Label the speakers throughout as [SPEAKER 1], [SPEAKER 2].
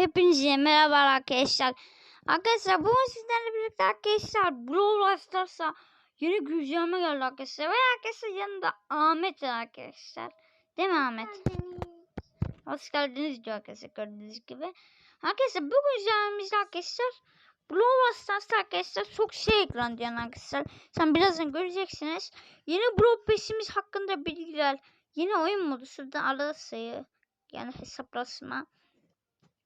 [SPEAKER 1] Hepinize merhaba arkadaşlar. Arkadaşlar bugün sizlerle birlikte arkadaşlar Brawl Stars'a yeni güncelleme geldi arkadaşlar. Ve arkadaşlar yanında Ahmet var arkadaşlar. Değil mi Ahmet? Hoş geldiniz diyor arkadaşlar gördüğünüz gibi. Arkadaşlar bu güncellememizde arkadaşlar Brawl Stars'ta arkadaşlar çok şey ekran diyor arkadaşlar. Sen birazdan göreceksiniz. Yeni Brawl Pass'imiz hakkında bilgiler. Yeni oyun modu şurada arada sayı. Yani hesaplaşma.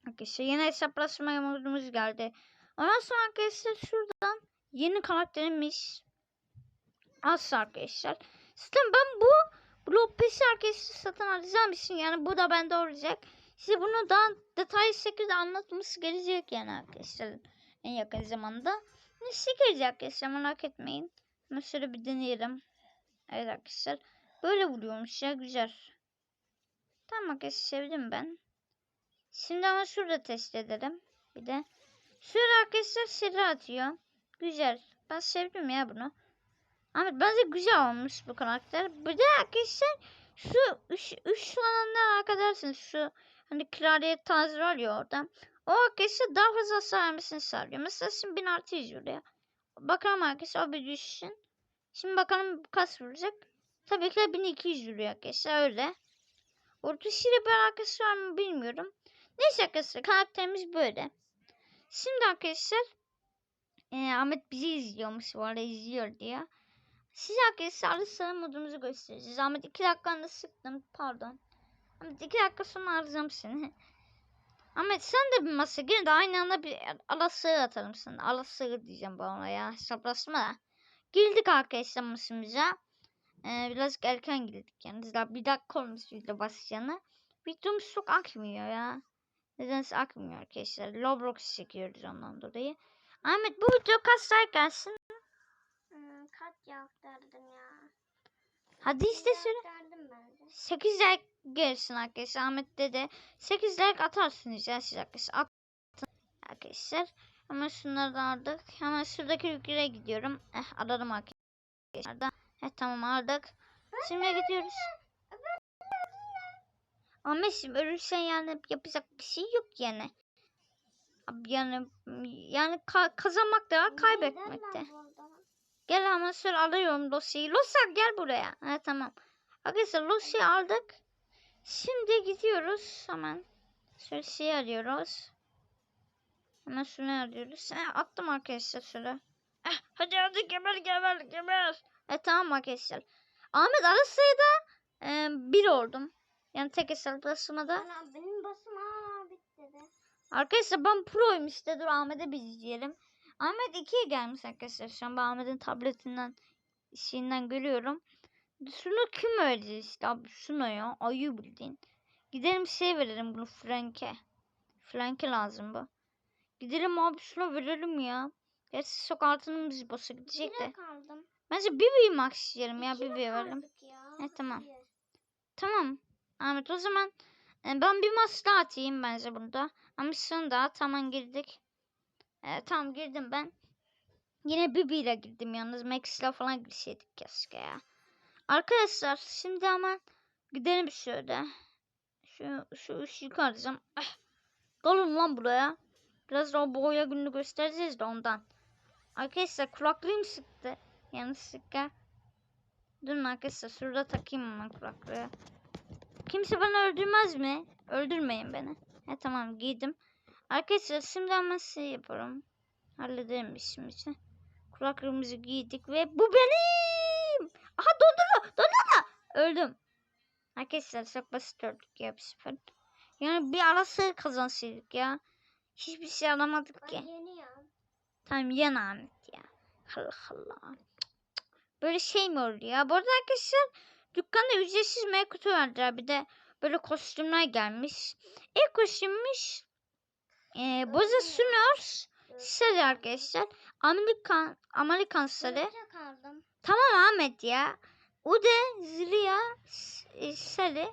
[SPEAKER 1] Arkadaşlar yeni hesaplaşma modumuz geldi. Ondan sonra arkadaşlar şuradan yeni karakterimiz Aslı arkadaşlar. Zaten ben bu Pass'i arkadaşlar satın alacağım için yani bu da bende olacak. Size bunu daha detaylı şekilde anlatması gelecek yani arkadaşlar en yakın zamanda. Nasıl gelecek arkadaşlar merak etmeyin. Ama şöyle bir deneyelim. Evet arkadaşlar. Böyle vuruyormuş ya güzel. Tamam arkadaşlar sevdim ben. Şimdi ama şurada test edelim. Bir de. Şurada arkadaşlar seri atıyor. Güzel. Ben sevdim ya bunu. Ama bence güzel olmuş bu karakter. Bir de arkadaşlar şu üç, üçlenenler arkadaşlar şu hani kraliyet tarzı var ya orada. O arkadaşlar daha fazla vermesini sağlıyor. Mesela şimdi 1000 artı vuruyor. Bakalım arkadaşlar o bir düşsün. Şimdi bakalım kaç vuracak. Tabii ki de 1200 vuruyor arkadaşlar öyle. Ortasıyla bir alakası var mı bilmiyorum. Neyse arkadaşlar karakterimiz böyle. Şimdi arkadaşlar e, Ahmet bizi izliyormuş bu arada izliyor diye. Size arkadaşlar arı sarı modumuzu göstereceğiz. Ahmet 2 dakikanı sıktım pardon. Ahmet 2 dakika sonra arayacağım seni. Ahmet sen de bir masa gel de aynı anda bir ala sığır atalım sana. Ala sığır diyeceğim bana ya hesaplaşma da. Girdik arkadaşlar masamıza. Ee, birazcık erken girdik yani. Bir dakika olmuş video başlayana. Videomuz çok akmıyor ya. Nedense akmıyor arkadaşlar. Roblox çekiyoruz ondan dolayı. Ahmet bu video kaç like gelsin?
[SPEAKER 2] Hmm, kaç yaktardın ya?
[SPEAKER 1] Hadi işte söyle.
[SPEAKER 2] Yaktardım bence.
[SPEAKER 1] 8 like gelsin arkadaşlar. Ahmet dedi. 8 like atarsınız ya siz arkadaşlar. Atın arkadaşlar. Hemen şunları da aldık. Hemen şuradaki yüklere gidiyorum. Eh aradım arkadaşlar da. Eh tamam aldık. Şimdi gidiyoruz. Ama şimdi ölürsen yani yapacak bir şey yok yani. Yani yani ka- kazanmak da var, kaybetmek de. Gel hemen şöyle alıyorum dosyayı. Losa gel buraya. Ha tamam. Arkadaşlar dosyayı aldık. Şimdi gidiyoruz hemen. Şey arıyoruz. Hemen şunu arıyoruz. Ha, attım arkadaşlar şöyle. Eh, hadi hadi geber geber geber. E tamam arkadaşlar. Ahmet ara sayıda e, bir oldum. Yani tek hesaplaşmada.
[SPEAKER 2] Ana benim basım aa bitti de.
[SPEAKER 1] Arkadaşlar ben proyum işte dur Ahmet'e bir izleyelim. Ahmet 2'ye gelmiş arkadaşlar şu an ben Ahmet'in tabletinden şeyinden görüyorum. Şunu kim öldü işte abi şunu ya ayı bildiğin. Gidelim şey verelim bunu Frank'e. Frank'e lazım bu. Gidelim abi şuna verelim ya. Gerçi çok altınımız boşa gidecek de. Bence Bibi'yi max yiyelim ya
[SPEAKER 2] İkide
[SPEAKER 1] Bibi'ye verelim.
[SPEAKER 2] ya.
[SPEAKER 1] Evet, tamam. Tamam. Ahmet o zaman e, ben bir maç daha atayım bence burada. Ama son daha tamam girdik. E, tamam girdim ben. Yine Bibi ile girdim yalnız. Max falan girseydik keşke ya. Arkadaşlar şimdi hemen gidelim şöyle. Şu, şu ışığı arayacağım. Eh, Gelin lan buraya. Biraz da o boya gününü göstereceğiz de ondan. Arkadaşlar kulaklığım sıktı. Yanlışlıkla. Durun arkadaşlar şurada takayım hemen kulaklığı. Kimse bana öldürmez mi? Öldürmeyin beni. He tamam giydim. Arkadaşlar şimdi hemen şey yaparım. Hallederim işimizi. Kulaklığımızı giydik ve bu benim. Aha dondu mu? Dondu mu? Öldüm. Arkadaşlar çok basit öldük ya bir sefer. Yani bir arası kazansaydık ya. Hiçbir şey alamadık
[SPEAKER 2] Ben
[SPEAKER 1] ki.
[SPEAKER 2] yeni ya.
[SPEAKER 1] Tamam yan Ahmet ya. Allah Allah. Böyle şey mi olur ya? Bu arada arkadaşlar dükkanda ücretsiz meyve kutu verdiler. Bir de böyle kostümler gelmiş. İlk kostümmüş e, Boza Sunors sarı arkadaşlar. Amerikan Amerikan sarı. Tamam Ahmet ya. Ude Ziliya s- e, sarı.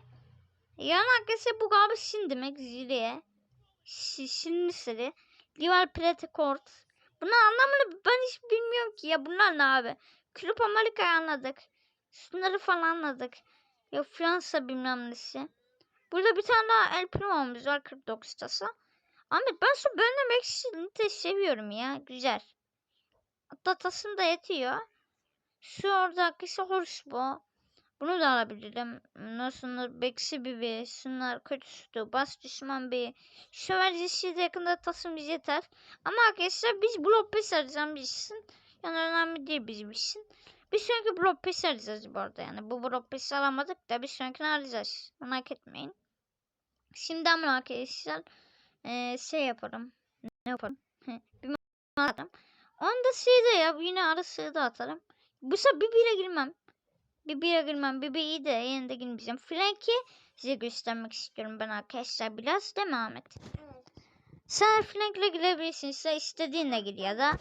[SPEAKER 1] Yani arkadaşlar bu galiba Şin demek Ziliye. Şinli sarı. Lival Pretekort. Bunun anlamını ben hiç bilmiyorum ki ya. Bunlar ne abi? Kulüp Amerika'yı anladık. Şunları falan anladık. Ya Fransa bilmem nesi. Burada bir tane daha El Primo'muz var 49 tası. Ahmet ben şu bölüm ekşisini de seviyorum ya. Güzel. Hatta tasım da yetiyor. Şu oradaki horse bu. Bunu da alabilirim. Nasıl beksi bir Şunlar kötü sütü. Bas düşman bir. Şövalyesi de yakında tasım bize yeter. Ama arkadaşlar biz blok pes arayacağım bilsin. Yani önemli değil bizim için. Bir sonraki blok pes arayacağız bu arada yani. Bu blok pes alamadık da bir sonrakini arayacağız. Merak etmeyin. Şimdi ama arkadaşlar eee, şey yaparım. Ne yaparım? bir atarım. Onu da şeyde ya yine ara sığda atarım. Bu sefer bir bire girmem. Bir bire girmem. Bir iyi de yerinde girmeyeceğim. Frank'i size göstermek istiyorum ben arkadaşlar biraz değil mi Ahmet?
[SPEAKER 2] Evet.
[SPEAKER 1] Sen Frank'le girebilirsin. Sen istediğinle gir ya da.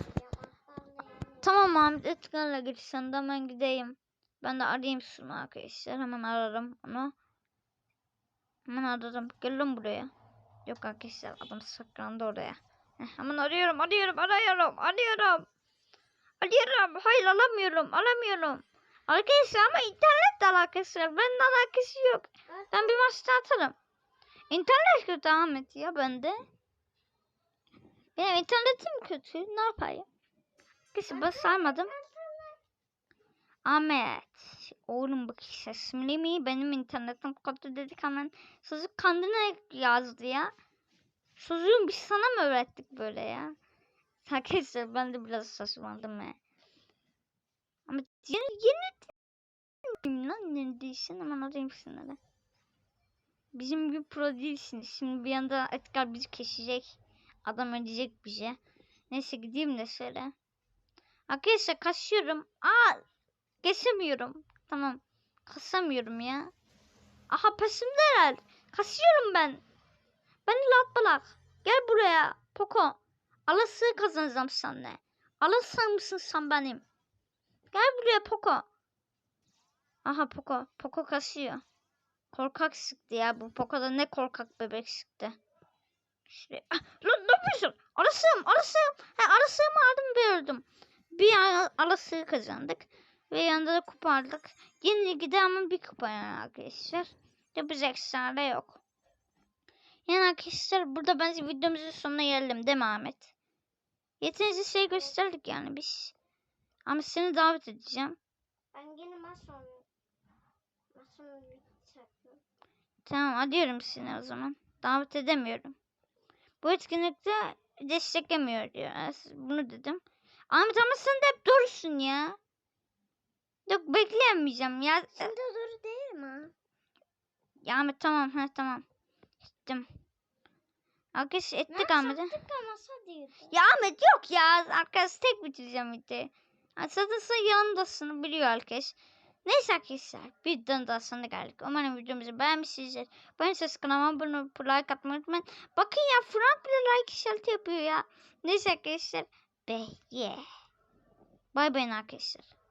[SPEAKER 1] Tamam Ahmet Edgar'la gir sen de hemen gideyim. Ben de arayayım şunu arkadaşlar. Hemen ararım onu. Hemen ararım. Gel lan buraya. Yok arkadaşlar adam saklandı oraya. Heh, hemen arıyorum arıyorum arıyorum arıyorum. Arıyorum. Hayır alamıyorum alamıyorum. Arkadaşlar ama internet de alakası var. Benimle alakası yok. Ben bir maçta atarım. İnternet kötü Ahmet ya bende. Benim internetim kötü. Ne yapayım? Kızı ben sarmadım. Ahmet. Oğlum bak sesimi mi? Benim internetim kötü dedik hemen. Çocuk kendine yazdı ya. Çocuğum biz sana mı öğrettik böyle ya? Arkadaşlar ben de biraz şaşırmadım ya. Ama yeni yeni lan ne değilsin hemen arayayım da. Bizim bir pro değilsiniz. Şimdi bir anda Edgar bizi kesecek. Adam ödeyecek bize. Neyse gideyim de şöyle. Arkadaşlar kasıyorum. Aa kesemiyorum. Tamam. Kasamıyorum ya. Aha pesimdeler. Kasıyorum ben. Beni lat bırak. Gel buraya. Poco. Alası kazanacağım seninle. Alırsan mısın sen benim? Gel buraya Poco. Aha Poco. Poco kasıyor. Korkak sıktı ya. Bu Poco'da ne korkak bebek sıktı. Şuraya. Ah, lan ne yapıyorsun? Arasığım, arasığım. He, arasığımı aldım verdim. Bir arasığı kazandık. Ve yanında da kupa aldık. Yine gide ama bir kupa yani arkadaşlar. Yapacak sahne yok. Yani arkadaşlar burada bence videomuzun sonuna geldim değil mi Ahmet? Yeterince şey gösterdik yani biz. Ama seni davet edeceğim.
[SPEAKER 2] Ben yine bitecek.
[SPEAKER 1] Tamam arıyorum seni o zaman. Davet edemiyorum. Bu etkinlikte desteklemiyor diyor. Bunu dedim. Ahmet ama sen de hep doğrusun ya. Yok bekleyemeyeceğim ya.
[SPEAKER 2] Şimdi doğru değil mi?
[SPEAKER 1] Ya Ahmet tamam ha tamam. Gittim. Arkadaş ettik
[SPEAKER 2] Ben
[SPEAKER 1] Ahmet'e. Ya Ahmet yok ya. Arkadaş tek bitireceğim videoyu. Satırsa yanındasını biliyor herkes. Neyse arkadaşlar bir daha sonuna geldik. Umarım videomuzu beğenmişsinizdir. Beğenirseniz kanalıma abone olup like atmayı unutmayın. Bakın ya Frank bile like işareti yapıyor ya. Neyse arkadaşlar. Be yeah. Bay bay arkadaşlar.